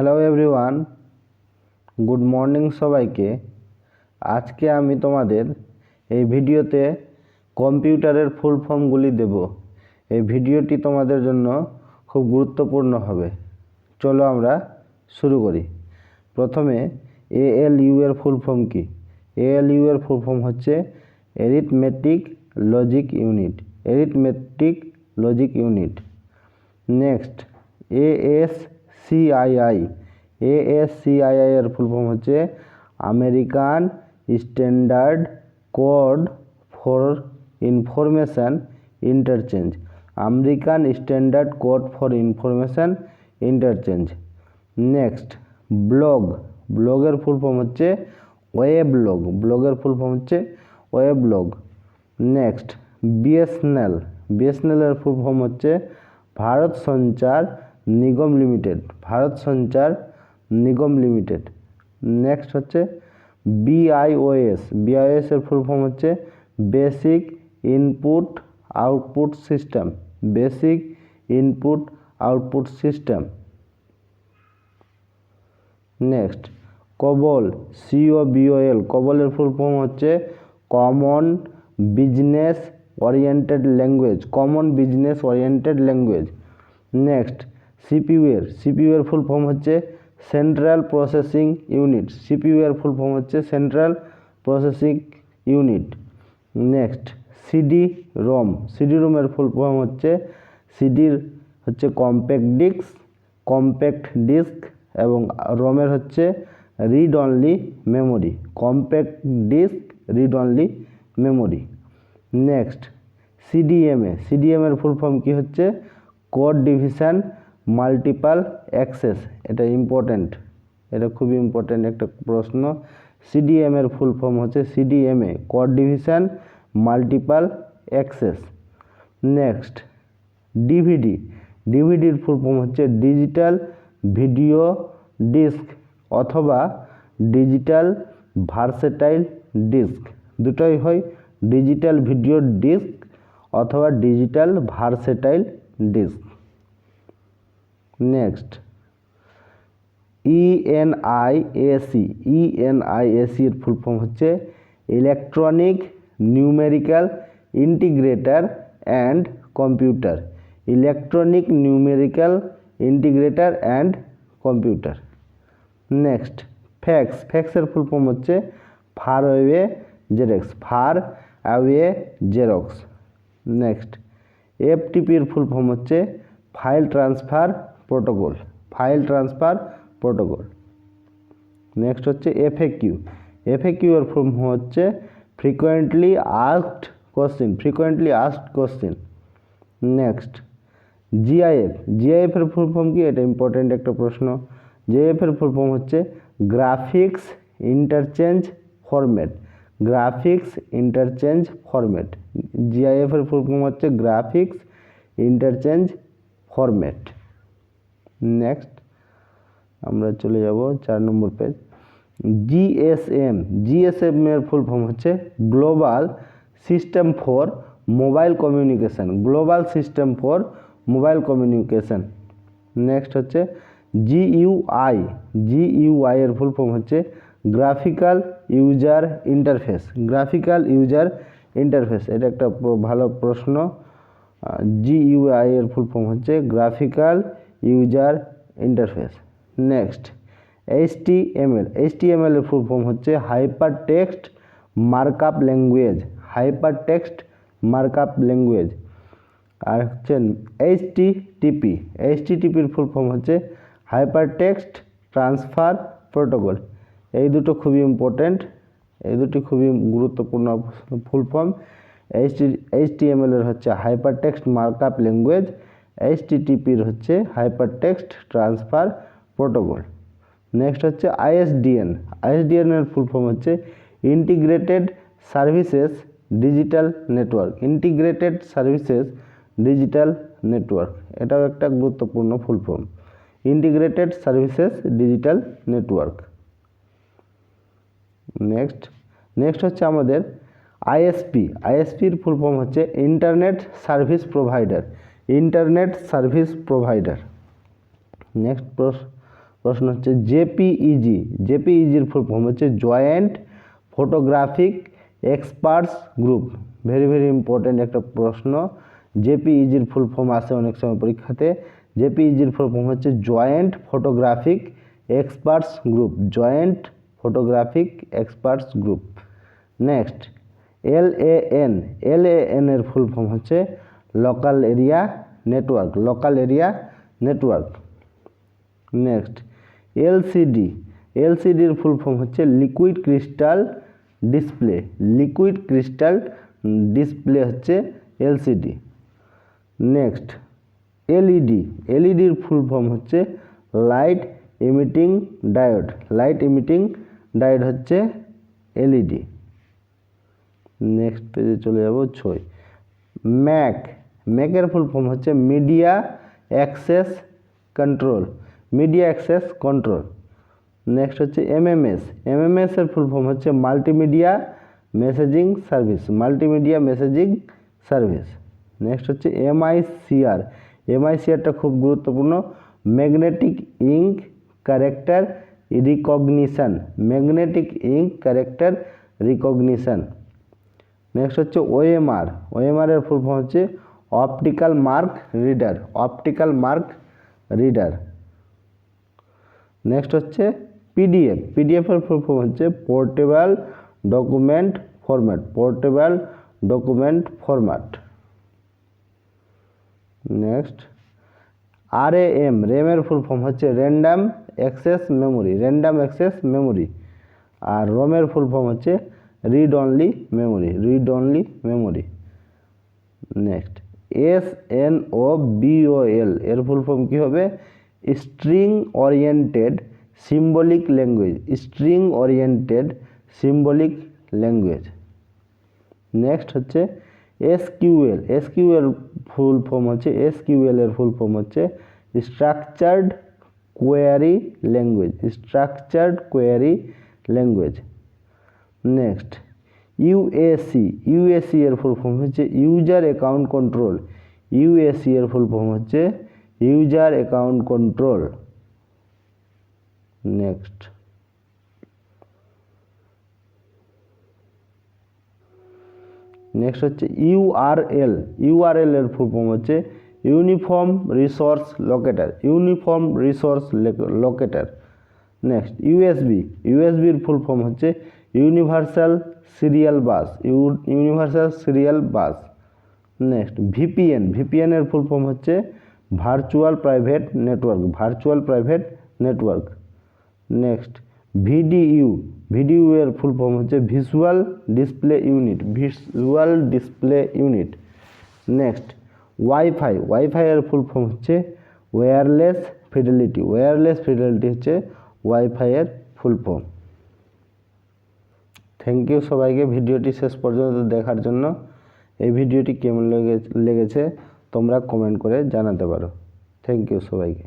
Hello everyone good morning সবাইকে। আজকে আমি তোমাদের এই ভিডিওতে কম্পিউটারের ফুল ফর্মগুলি দেব। এই ভিডিওটি তোমাদের জন্য খুব গুরুত্বপূর্ণ হবে। চলো আমরা শুরু করি। প্রথমে এএলইউ এর ফুল ফর্ম কি? এএলইউ এর ফুল ফর্ম হচ্ছে arithmetic logic unit arithmetic logic unit next ASCII ASCII এর ফুল ফর্ম হচ্ছে American standard code for information interchange American standard code for information interchange next blog ব্লগের full form হচ্ছে weblog ব্লগের full form হচ্ছে weblog next BSNL বিএসএনএলের full form হচ্ছে ভারত সঞ্চার নিগম limited, Bharat সঞ্চার নিগম লিমিটেড। নেক্সট হচ্ছে বিআইওএস বিআইওএস এর ফুল ফর্ম হচ্ছে basic input output system basic input output system next COBOL C O B O L কবলের full form হচ্ছে common business oriented language common business oriented language next CPU এর CPU এর full form হচ্ছে central processing unit CPU এর full form হচ্ছে central processing unit next CD ROM CD রোমের full form হচ্ছে সিডির হচ্ছে compact disc compact disc এবং রোমের হচ্ছে read only memory compact disk read only memory next CDMA সিডিএমের full form কি হচ্ছে? কোড ডিভিশন মাল্টিপাল অ্যাক্সেস এটা ইম্পর্ট্যান্ট এটা খুব ইম্পর্ট্যান্ট একটা প্রশ্ন। সিডিএম এর ফুল ফর্ম হচ্ছে CDMA code division multiple access next DVD ডিভিডির full form হচ্ছে ডিজিটাল ভিডিও ডিস্ক অথবা ডিজিটাল ভার্সেটাইল ডিস্ক দুটোই হয় ডিজিটাল ভিডিও ডিস্ক অথবা digital versatile disk next. E ENIAC ENIAC এর ফুল ফর্ম হচ্ছে electronic numerical integrator and computer electronic numerical integrator and computer next fax ফ্যাক্সের full form হচ্ছে far way xerox far away xerox next এফটিপির full form হচ্ছে file transfer protocol file transfer protocol next হচ্ছে FAQ FAQ এর full form হচ্ছে frequently asked question frequently asked question next GIF GIF এর full form কি? এটা important একটা প্রশ্ন. GIF এর ফুল ফর্ম হচ্ছে graphics interchange format graphics interchange format GIF এর ফুল ফর্ম হচ্ছে গ্রাফিক্স ইন্টারচেঞ্জ ফরম্যাট নেক্সট আমরা চলে যাব চার নম্বর পেজ জিএসএম জিএসএম এর ফুল ফর্ম হচ্ছে global system for mobile communication global system for mobile communication next হচ্ছে জিইউআই জিইউআই এর ফুল ফর্ম হচ্ছে graphical user interface graphical user interface এটা একটা ভালো প্রশ্ন। জিইউআই এর ফুল ফর্ম হচ্ছে graphical user interface next HTML HTML এর ফুল ফর্ম হচ্ছে hyper text markup language hyper text markup language আর হচ্ছে এইচটিটিপি এইচটিটিপির ফুল ফর্ম হচ্ছে হাইপার টেক্সট ট্রান্সফার প্রোটোকল এই দুটো খুবই ইম্পর্ট্যান্ট এই দুটি খুবই গুরুত্বপূর্ণ ফুল ফর্ম এইচটি এইচটিএমএল এর হচ্ছে হাইপার টেক্সট মার্কআপ ল্যাঙ্গুয়েজ এইচটিটিপির হচ্ছে hyper text transfer protocol next হচ্ছে আইএসডিএন আইএসডিএন এর ফুল ফর্ম হচ্ছে integrated services digital network integrated services digital network এটাও একটা গুরুত্বপূর্ণ full form integrated services digital network next next হচ্ছে আমাদের আইএসপি আইএসপির ফুল ফর্ম হচ্ছে internet service provider internet service provider. Next প্রশ্ন হচ্ছে জেপিইজি। জেপিইজির ফুল ফর্ম হচ্ছে joint photographic experts group very very important একটা প্রশ্ন। জেপিইজির ফুল ফর্ম আসে অনেক সময় পরীক্ষাতে। জেপিইজির ফুল ফর্ম হচ্ছে joint photographic experts group joint photographic experts group next L A N L A N এর ফুল ফর্ম হচ্ছে local area network local area network next LCD এলসিডির full form হচ্ছে liquid crystal display liquid crystal display হচ্ছে LCD next LED এলইডির full form হচ্ছে light emitting diode light emitting diode হচ্ছে LED next পেজে চলে যাব ছয়। ম্যাক ম্যাকের ফুল ফর্ম হচ্ছে media access control media access control next হচ্ছে এমএমএস এমএমএস এর ফুল ফর্ম হচ্ছে multimedia messaging service multimedia messaging service next হচ্ছে এমআইসিআর এমআইসিআরটা খুব গুরুত্বপূর্ণ magnetic ink character recognition magnetic ink character recognition next হচ্ছে ওএমআর ওএমআর এর ফুল ফর্ম হচ্ছে optical mark reader, optical mark reader. Next হচ্ছে পিডিএফ। পিডিএফ এর ফুল ফর্ম হচ্ছে portable document format portable document format next R M র্যামের full form হচ্ছে random access memory random access memory আর রোমের full form হচ্ছে read only memory read only memory next S N O B O L এর full form কী হবে? String oriented symbolic language string oriented symbolic language next হচ্ছে SQL SQL full form হচ্ছে SQL এর full form হচ্ছে structured query language structured query language next UAC UAC এর full form হচ্ছে user account control UAC এর full form হচ্ছে user account control next next হচ্ছে URL URL এর full form হচ্ছে uniform resource locator uniform resource locator next USB ইউএসবির full form হচ্ছে universal serial bus universal serial bus. Next, VPN. VPN এর full form হচ্ছে virtual private network, virtual private network. Next, VDU. VDU এর full form হচ্ছে visual display unit, visual display unit. Next, Wi-Fi. Wi-Fi এর full form হচ্ছে wireless fidelity. Wireless fidelity হচ্ছে wifi এর full form. Thank you সবাইকে ভিডিওটি শেষ পর্যন্ত দেখার জন্য। এই ভিডিওটি কেমন লেগে, লেগেছে তোমরা কমেন্ট করে জানাতে পারো। থ্যাংক ইউ সবাইকে।